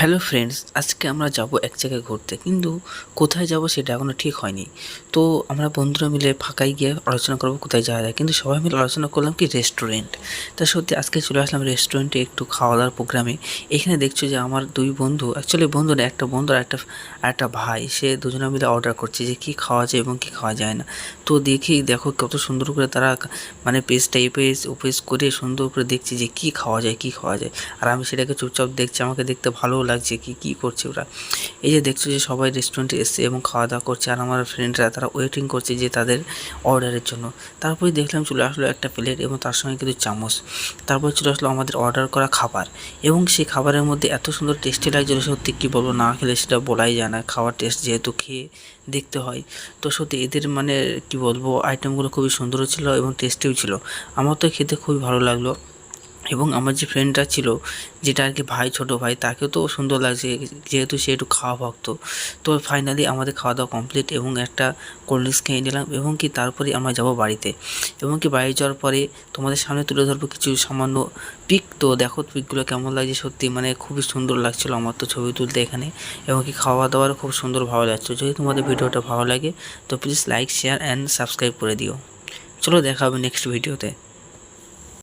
Hello friends, আজকে আমরা যাব এক জায়গায় ঘুরতে, কিন্তু কোথায় যাব সেটা এখনও ঠিক হয়নি। তো আমরা বন্ধুরা মিলে ফাঁকায় গিয়ে আলোচনা করব কোথায় যাওয়া যায়। কিন্তু সবাই মিলে আলোচনা করলাম কি রেস্টুরেন্ট। তা সত্যি আজকে চলে আসলাম রেস্টুরেন্টে একটু খাওয়া দাওয়ার প্রোগ্রামে। এখানে দেখছ যে আমার দুই বন্ধু অ্যাকচুয়ালি বন্ধু না, একটা বন্ধু আর একটা একটা ভাই, সে দুজনে মিলে অর্ডার করছে যে কী খাওয়া যায় এবং কী খাওয়া যায় না। তো দেখি, দেখো কত সুন্দর করে তারা মানে পেজটা এই পেজ ও পেজ করে সুন্দর করে দেখছি যে কী খাওয়া যায়, কী খাওয়া যায়। আর আমি সেটাকে চুপচাপ দেখছি, আমাকে দেখতে ভালোও লাগছে, কি, কী করছে ওরা? এই যে দেখছ যে সবাই রেস্টুরেন্টে এসছে এবং খাওয়া দাওয়া করছে আর আমার ফ্রেন্ডরা তারা ওয়েটিং করছে যে তাদের অর্ডারের জন্য। তারপরে দেখলাম চলে আসলো একটা প্লেট এবং তার সঙ্গে কিন্তু চামচ। তারপর চলে আসলো আমাদের অর্ডার করা খাবার। এবং সেই খাবারের মধ্যে এত সুন্দর টেস্টি লাগছিল, সত্যি কী বলব, না খেলে সেটা বলাই যায় না। খাওয়ার টেস্ট যেহেতু খেয়ে দেখতে হয়। তো সত্যি এদের মানে কি বলব আইটেমগুলো খুবই সুন্দরও ছিল এবং টেস্টিও ছিল। আমার তো খেতে খুবই ভালো লাগল। এবং আমার যে ফ্রেন্ডটা ছিল, যেটা আর কি ভাই, ছোটো ভাই, তাকেও তো সুন্দর লাগছে, যেহেতু সে একটু খাওয়া ভক্ত। তো ফাইনালি আমাদের খাওয়া দাওয়া কমপ্লিট এবং একটা কোল্ড ড্রিঙ্কস খেয়ে নিলাম এবং কি তারপরে আমরা যাব বাড়িতে। এবং কি বাড়ি যাওয়ার পরে তোমাদের সামনে তুলে ধরবো কিছু সামান্য পিক তো দেখো পিকগুলো কেমন লাগছে সত্যি মানে খুবই সুন্দর লাগছিল আমার তো ছবি তুলতে এখানে। এবং কি খাওয়া দাওয়ারও খুব সুন্দর ভালো লাগছে। যদি তোমাদের ভিডিওটা ভালো লাগে, তো please like share and subscribe করে দিও। চলো দেখা হবে নেক্সট ভিডিওতে